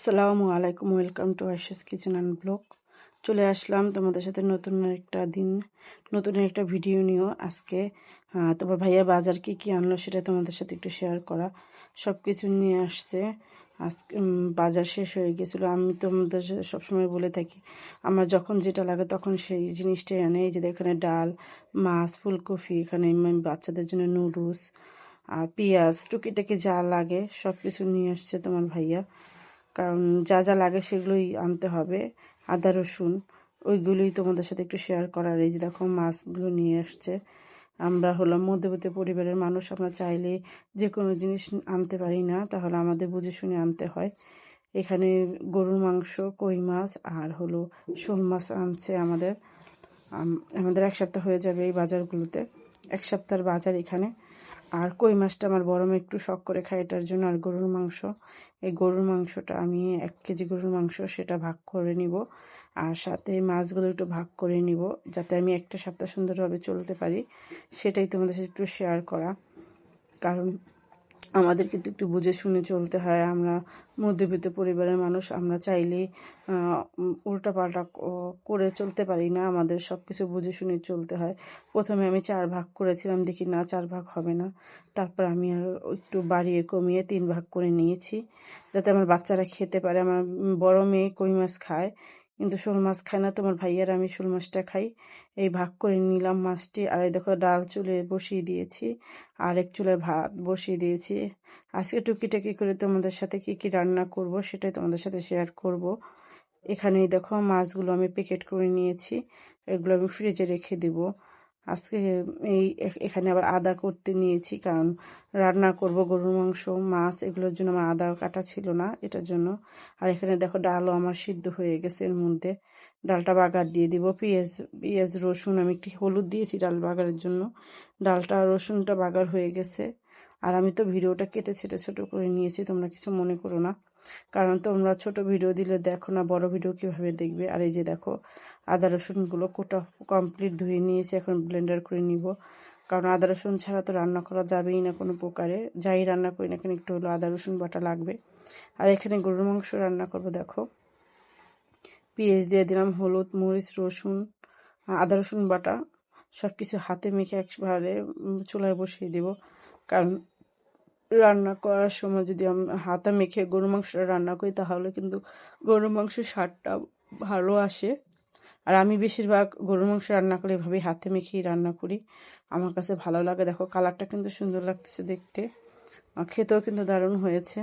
আসসালামু আলাইকুম, welcome to আইসাস কিচেন অ্যান্ড ব্লগ। চলে আসলাম তোমাদের সাথে নতুন একটা দিন, নতুন একটা ভিডিও নিয়েও আজকে। তোমার ভাইয়া বাজার কি কি আনলো সেটা তোমাদের সাথে একটু শেয়ার করা। সব কিছু নিয়ে আসছে। আজকে বাজার শেষ হয়ে গেছিল। আমি তোমাদের সবসময় বলে থাকি, আমার যখন যেটা লাগে তখন সেই জিনিসটাই আনে। এই যে এখানে ডাল, মাছ, ফুলকপি, এখানে বাচ্চাদের জন্য নুডলস, আর পেঁয়াজ, টুকিটাকি যা লাগে সব কিছু নিয়ে আসছে তোমার ভাইয়া। কারণ যা যা লাগে সেগুলোই আনতে হবে। আদা, রসুন, ওইগুলোই তোমাদের সাথে একটু শেয়ার করার। এই যে দেখো, মাছগুলো নিয়ে আসছে। আমরা হলাম মধ্যবর্তী পরিবারের মানুষ, আমরা চাইলে যে কোনো জিনিস আনতে পারি না, তাহলে আমাদের বুঝে শুনে আনতে হয়। এখানে গরুর মাংস, কই মাছ, আর হলো শোল মাছ আনছে আমাদের। আমাদের এক সপ্তাহ হয়ে যাবে এই বাজারগুলোতে। এক সপ্তাহের বাজার এখানে। আর কই মাছটা আমার বড় মেয়ে একটু শখ করে খায়, এটার জন্য আর গরুর মাংস। এই গরুর মাংসটা আমি এক কেজি গরুর মাংস সেটা ভাগ করে নিব আর সাথে মাছগুলো একটু ভাগ করে নিব যাতে আমি একটা সপ্তাহ সুন্দরভাবে চলতে পারি, সেটাই তোমাদের সাথে একটু শেয়ার করা। কারণ আমাদের কিন্তু একটু বুঝে শুনে চলতে হয়। আমরা মধ্যবিত্ত পরিবারের মানুষ, আমরা চাইলে উল্টাপাল্টা করে চলতে পারি না। আমাদের সব কিছু বুঝে শুনে চলতে হয়। প্রথমে আমি চার ভাগ করেছিলাম, দেখি না, চার ভাগ হবে না। তারপর আমি একটু বাড়িয়ে কমিয়ে তিন ভাগ করে নিয়েছি, যাতে আমার বাচ্চারা খেতে পারে। আমার বড় মেয়ে কই মাছ খায়? কিন্তু শোল মাছ খায় না, তোমার ভাইয়ার আমি শোল মাছটা খাই। এই ভাগ করে নিলাম মাছটি, আর এই দেখো ডাল চুলে বসিয়ে দিয়েছি, আর এক চুলে ভাত বসিয়ে দিয়েছি। আজকে টুকিটাকি করে তোমাদের সাথে কি কি রান্না করব সেটাই তোমাদের সাথে শেয়ার করব। এখানেই দেখো মাছগুলো আমি প্যাকেট করে নিয়েছি, এগুলো আমি ফ্রিজে রেখে দেবো। আজকে এই এখানে আবার আদা করতে নিয়েছি, কারণ রান্না করব গরুর মাংস, মাছ, এগুলোর জন্য আমার আদা কাটা ছিল না এটার জন্য। আর এখানে দেখো ডালও আমার সিদ্ধ হয়ে গেছে এর মধ্যে। ডালটা বাগার দিয়ে দিব। পেঁয়াজ পেঁয়াজ, রসুন, আমি একটি হলুদ দিয়েছি ডাল বাগারের জন্য। ডালটা, রসুনটা বাগার হয়ে গেছে। আর আমি তো ভিডিওটা কেটে ছেটে ছোটো করে নিয়েছি, তোমরা কিছু মনে করো না। কারণ তোমরা ছোট ভিডিও দিলে দেখো না, বড় ভিডিও কীভাবে দেখবে। আর এই যে দেখো, আদা রসুনগুলো কোটা কমপ্লিট ধুয়ে নিয়েছি, এখন ব্লেন্ডার করে নিব। কারণ আদা রসুন ছাড়া তো রান্না করা যাবেই না কোনো প্রকারে। যাই রান্না করি না এখানে একটু হলো আদা রসুন বাটা লাগবে। আর এখানে গরুর মাংস রান্না করব, দেখো। পেঁয়াজ দিয়ে দিলাম, হলুদ, মরিচ, রসুন, আদা রসুন বাটা। সব কিছু হাতে মেখে একবারে চুলায় বসিয়ে দেব। কারণ রান্না করার সময় যদি আমি, হাতা মেখে গরু মাংসটা রান্না করি, তাহলে কিন্তু গরু মাংসের স্বাদটা ভালো আসে। আর আমি বেশিরভাগ গরুর মাংস রান্না করে এভাবেই হাতে মেখেই রান্না করি। আমার কাছে ভালো লাগে। দেখো, কালারটা কিন্তু সুন্দর লাগতেছে দেখতে। খেতেও কিন্তু দারুণ হয়েছে।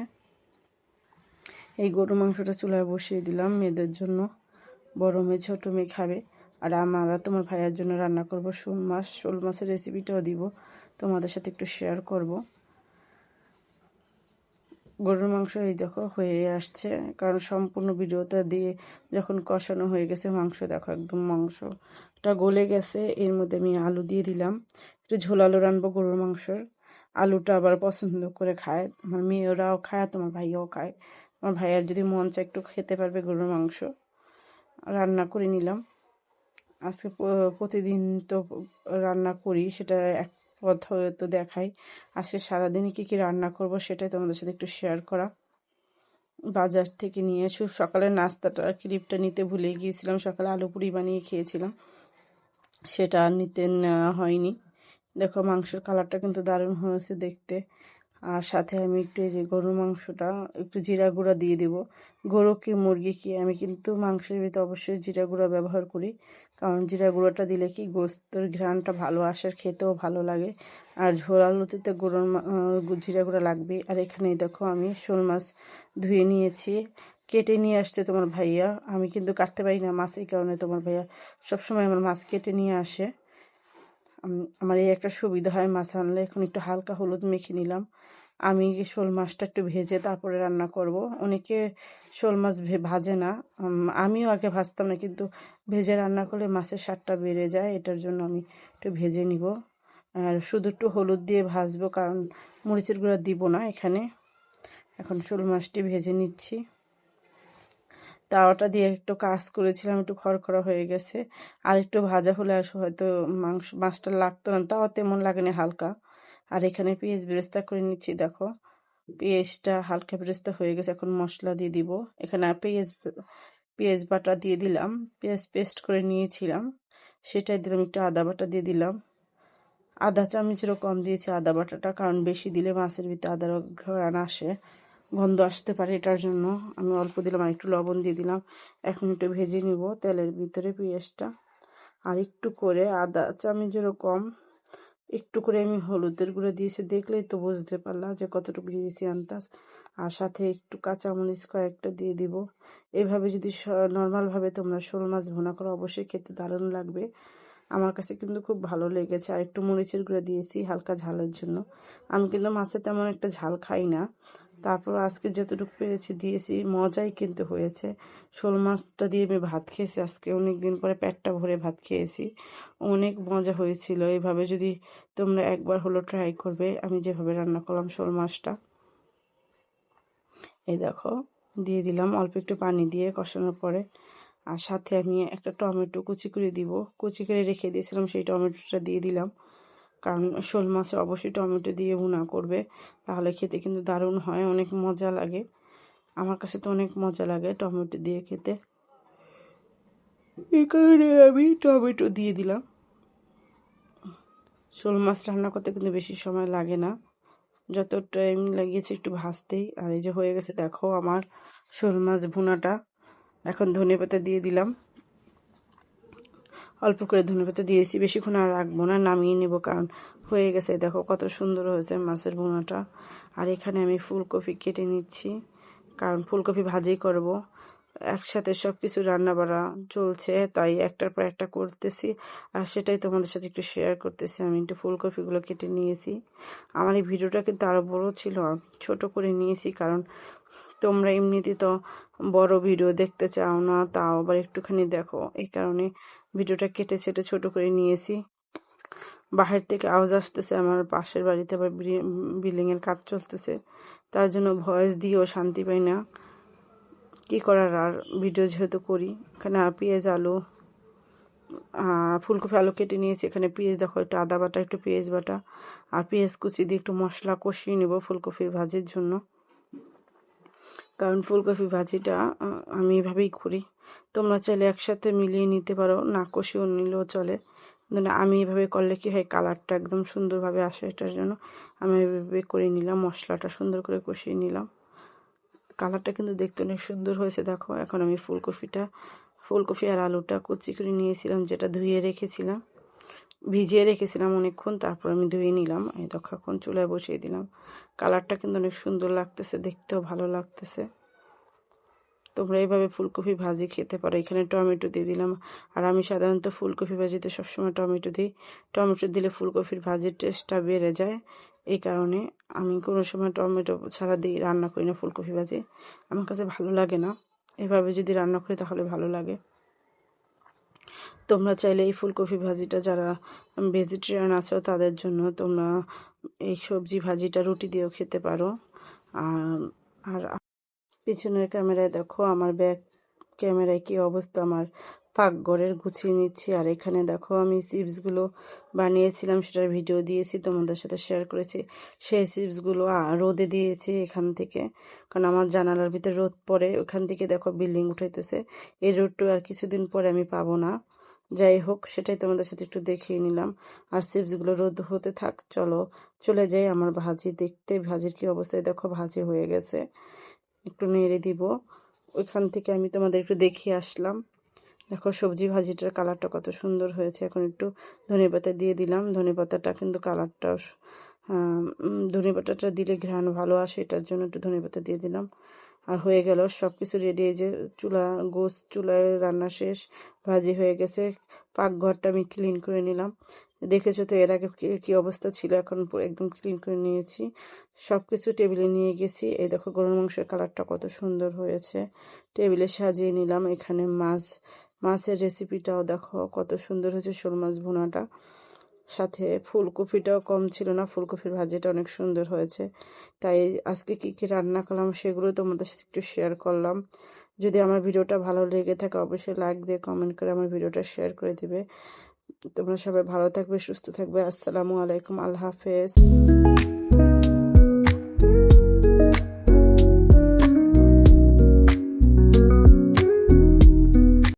এই গরু মাংসটা চুলায় বসিয়ে দিলাম মেয়েদের জন্য। বড় মেয়ে, ছোটো মেয়ে খাবে। আর আমরা তোমার ভাইয়ের জন্য রান্না করব শোল মাছ। শোল মাছের রেসিপিটাও দিব। তোমাদের সাথে একটু শেয়ার করব। গরুর মাংস এই দেখো হয়ে আসছে। কারণ সম্পূর্ণ ভিডিওটা দিয়ে যখন কষানো হয়ে গেছে মাংস, দেখো একদম মাংসটা গলে গেছে। এর মধ্যে আমি আলু দিয়ে দিলাম। একটু ঝোল আলু রানবো গরুর মাংসর। আলুটা আবার পছন্দ করে খায়। আমার মেয়েরাও খায়, তোমার ভাইয়াও খায়। আমার ভাইয়ার যদি মন চায় একটু খেতে পারবে গরুর মাংস। রান্না করে নিলাম। আজকে প্রতিদিন তো রান্না করি, সেটা এক পদ্ধতি দেখাই। আজকে সারাদিনে কী কী রান্না করব সেটাই তোমাদের সাথে একটু শেয়ার করা। বাজার থেকে নিয়ে শুধু সকালের নাস্তাটা ক্লিপটা নিতে ভুলে গিয়েছিলাম। সকালে আলু পুরি বানিয়ে খেয়েছিলাম। সেটা আর নিতে হয়নি। দেখো মাংসের কালারটা কিন্তু দারুণ হয়েছে দেখতে। আর সাথে আমি একটু এই যে গরুর মাংসটা, একটু জিরা গুঁড়া দিয়ে দেব। গরু কি, মুরগি কি, আমি কিন্তু মাংসের ভিতরে অবশ্যই জিরা গুঁড়া ব্যবহার করি। কারণ জিরা গুঁড়োটা দিলে কি গোস্তর ঘ্রাণটা ভালো আসে, খেতেও ভালো লাগে। আর ঝোল আলুতে তো গরুর জিরা গুঁড়া লাগবে আর এখানে দেখো আমি শোল মাছ ধুয়ে নিয়েছি। কেটে নিয়ে আসছে তোমার ভাইয়া। আমি কিন্তু কাটতে পারি না মাছ, এই কারণে তোমার ভাইয়া সবসময় আমার মাছ কেটে নিয়ে আসে। আমার এই একটা সুবিধা হয় মাছ আনলে। এখন একটু হালকা হলুদ মেখে নিলাম। আমি শোল মাছটা একটু ভেজে তারপরে রান্না করব। অনেকে শোল মাছ ভাজে না। আমিও আগে ভাজতাম না, কিন্তু ভেজে রান্না করলে মাছের স্বাদটা বেড়ে যায়, এটার জন্য আমি একটু ভেজে নিব। আর শুধু একটু হলুদ দিয়ে ভাজবো, কারণ মরিচের গুঁড়া দিব না এখানে। এখন শোল মাছটি ভেজে নিচ্ছি। তাওয়াটা দিয়ে একটু কাজ করেছিলাম, একটু খড়খড়া হয়ে গেছে। আর একটু ভাজা হলে আর হয়তো মাংস, মাছটা লাগতো না। তাও তেমন লাগেনি হালকা। আর এখানে পেঁয়াজ বেরেস্তা করে নিচ্ছি, দেখো। পেঁয়াজটা হালকা বেরেস্তা হয়ে গেছে, এখন মশলা দিয়ে দিব। এখানে পেঁয়াজ পেঁয়াজ বাটা দিয়ে দিলাম, পেঁয়াজ পেস্ট করে নিয়েছিলাম। সেটাই দিলাম, একটু আদা বাটা দিয়ে দিলাম। আধা চামচেরও কম দিয়েছি আদা বাটাটা, কারণ বেশি দিলে মাছের ভিতরে আদার ঘরান আসে, গন্ধ আসতে পারে এটার জন্য। আমি অল্প দিলাম, আর একটু লবণ দিয়ে দিলাম। এখন একটু ভেজে নিব তেলের ভিতরে পেঁয়াজটা। আর একটু করে আদা চামচেরও কম একটু করে আমি হলুদের গুঁড়ো দিয়েছি, দেখলেই তো বুঝতে পারলাম যে কতটুকু দিয়েছি আন্দাজ। আর সাথে একটু কাঁচামরিচ কয়েকটা দিয়ে দিব। এভাবে যদি নর্মালভাবে তোমরা শোল মাছ ভুনা করো, অবশ্যই খেতে দারুণ লাগবে। আমার কাছে কিন্তু খুব ভালো লেগেছে। আর একটু মরিচের গুঁড়ো দিয়েছি হালকা ঝালের জন্য। আমি কিন্তু মাছে তেমন একটা ঝাল খাই না। তারপর আজকে যতটুকু পেরেছি দিয়েছি, মজাই কিন্তু হয়েছে। শোল মাছটা দিয়ে আমি ভাত খেয়েছি, আজকে অনেক দিন পরে পেটটা ভরে ভাত খেয়েছি। অনেক মজা হয়েছিল। এইভাবে যদি তোমরা একবার হলো ট্রাই করবে, আমি যেভাবে রান্না করলাম শোল মাছটা। এই দেখো, দিয়ে দিলাম অল্প একটু পানি দিয়ে কষানোর পরে। আর সাথে আমি একটা টমেটো কুচি করে দিব। কুচি করে রেখে দিয়েছিলাম, সেই টমেটোটা দিয়ে দিলাম। কারণ শোল মাছে অবশ্যই টমেটো দিয়ে ভুনা করবে। তাহলে খেতে কিন্তু দারুণ হয়, অনেক মজা লাগে। আমার কাছে তো অনেক মজা লাগে টমেটো দিয়ে খেতে। এই কারণে আমি টমেটো দিয়ে দিলাম। শোল মাছ রান্না করতে কিন্তু বেশি সময় লাগে না। যত টাইম লাগিয়েছে একটু ভাজতেই। আর এই যে হয়ে গেছে, দেখো আমার শোল মাছ ভুনাটা। এখন ধনে পাতা দিয়ে দিলাম। অল্প করে ধনে পাতা দিয়েছি। বেশিক্ষণ আর রাখব না, নামিয়ে নেব, কারণ হয়ে গেছে। দেখো কত সুন্দর হয়েছে মাছের ভুনাটা। আর এখানে আমি ফুলকপি কেটে নিচ্ছি, কারণ ফুলকপি ভাজি করব। একসাথে সব কিছু রান্না বাড়া চলছে, তাই একটার পর একটা করতেছি। আর সেটাই তোমাদের সাথে একটু শেয়ার করতেছি। আমি একটু ফুলকপিগুলো কেটে নিয়েছি। আমার এই ভিডিওটা কিন্তু আরও বড় ছিল, আমি ছোট করে নিয়েছি, কারণ তোমরা এমনিতে তো বড় ভিডিও দেখতে চাও না, তাও আবার একটুখানি দেখো। এই কারণে ভিডিওটা কেটে ছেটে ছোট করে নিয়েছি। বাহির থেকে আওয়াজ আসতেছে, আমার পাশের বাড়িতে আবার বিল্ডিংয়ের কাজ চলতেছে। তার জন্য ভয়েস দিয়েও শান্তি পাই না। কী করার আর? ভিডিও যেহেতু করি, এখানে পেঁয়াজ, আলু ফুলকপি, আলু কেটে নিয়েছি। এখানে পেঁয়াজ দেখো, একটু আদা বাটা, একটু পেঁয়াজ বাটা। আর পেঁয়াজ কুচি দিয়ে একটু মশলা কষিয়ে নেব ফুলকপি ভাজির জন্য। কারণ ফুলকপি ভাজিটা আমি এভাবেই করি। তোমরা চাইলে একসাথে মিলিয়ে নিতে পারো, না কষিয়েও নিলেও চলে। কিন্তু আমি এভাবে করলে কি হয়, কালারটা একদম সুন্দরভাবে আসে এটার জন্য। আমি এভাবে করে নিলাম, মশলাটা সুন্দর করে কষিয়ে নিলাম। কালারটা কিন্তু দেখতে অনেক সুন্দর হয়েছে, দেখো। এখন আমি ফুলকপিটা, ফুলকপি আর আলুটা কুচি করে নিয়েছিলাম, যেটা ধুয়ে রেখেছিলাম। ভিজিয়ে রেখেছিলাম অনেকক্ষণ, তারপর আমি ধুয়ে নিলাম। এই চুলায় বসিয়ে দিলাম। কালারটা কিন্তু অনেক সুন্দর লাগতেছে, দেখতেও ভালো লাগতেছে। তোমরা এইভাবে ফুলকপি ভাজি খেতে পারো। এখানে টমেটো দিয়ে দিলাম। আর আমি সাধারণত ফুলকপি ভাজিতে সবসময় টমেটো দিই। টমেটো দিলে ফুলকপির ভাজির টেস্টটা বেড়ে যায়। এই কারণে আমি কোনো সময় টমেটো ছাড়া দিই, রান্না করি না ফুলকপি ভাজি। আমার কাছে ভালো লাগে না। এভাবে যদি রান্না করি তাহলে ভালো লাগে। তোমরা চাইলে এই ফুলকপি ভাজিটা যারা ভেজিটেরিয়ান আছো, তাদের জন্য তোমরা এই সবজি ভাজিটা রুটি দিয়েও খেতে পারো। আর পিছনের ক্যামেরায় দেখো, আমার ব্যাক ক্যামেরায় কি অবস্থা, আমার পাকঘরের গুছিয়ে নিচ্ছি। আর এখানে দেখো, আমি চিপসগুলো বানিয়েছিলাম, সেটার ভিডিও দিয়েছি, তোমাদের সাথে শেয়ার করেছি। সেই চিপসগুলো রোদে দিয়েছি এখান থেকে, কারণ আমার জানালার ভিতরে রোদ পড়ে, ওখান থেকে দেখো বিল্ডিং উঠাইতেছে। এই রোদটা আর কিছুদিন পরে আমি পাবো না। যাই হোক সেটাই তোমাদের সাথে একটু দেখিয়ে নিলাম। আর চিপসগুলো রোদ হতে থাক, চলো চলে যাই আমার ভাজি দেখতে। ভাজির কি অবস্থায় দেখো, ভাজি হয়ে গেছে। একটু নেড়ে দিব। ওইখান থেকে আমি তোমাদের একটু দেখিয়ে আসলাম। দেখো, সবজি ভাজিটার কালারটা কত সুন্দর হয়েছে। এখন একটু ধনে পাতা দিয়ে দিলাম। ধনে পাতাটা কিন্তু কালারটা ধনে পাতাটা দিলে ঘ্রাণ ভালো আসে, এটার জন্য একটু ধনে পাতা দিয়ে দিলাম। আর হয়ে গেল সব কিছু রেডি এই যে চুলা গোস চুলায় রান্না শেষ, ভাজি হয়ে গেছে, পাকঘরটা আমি ক্লিন করে নিলাম। দেখেছ তো এর আগে কী অবস্থা ছিল? এখন একদম ক্লিন করে নিয়েছি। সব কিছু টেবিলে নিয়ে গেছি। এই দেখো গরুর মাংসের কালারটা কত সুন্দর হয়েছে। টেবিলে সাজিয়ে নিলাম এখানে মাছ। মাছের রেসিপিটাও দেখো কত সুন্দর হয়েছে, শোল মাছ ভুনাটা। সাথে ফুলকপিটাও কম ছিল না, ফুলকপির ভাজিটা অনেক সুন্দর হয়েছে। তাই আজকে কী কী রান্না করলাম সেগুলো তোমাদের সাথে একটু শেয়ার করলাম। যদি আমার ভিডিওটা ভালো লেগে থাকে, অবশ্যই লাইক দিয়ে কমেন্ট করে আমার ভিডিওটা শেয়ার করে দিবে। তোমরা সবাই ভালো থাকবে, সুস্থ থাকবে। আসসালামু আলাইকুম, আল্লাহ হাফেজ।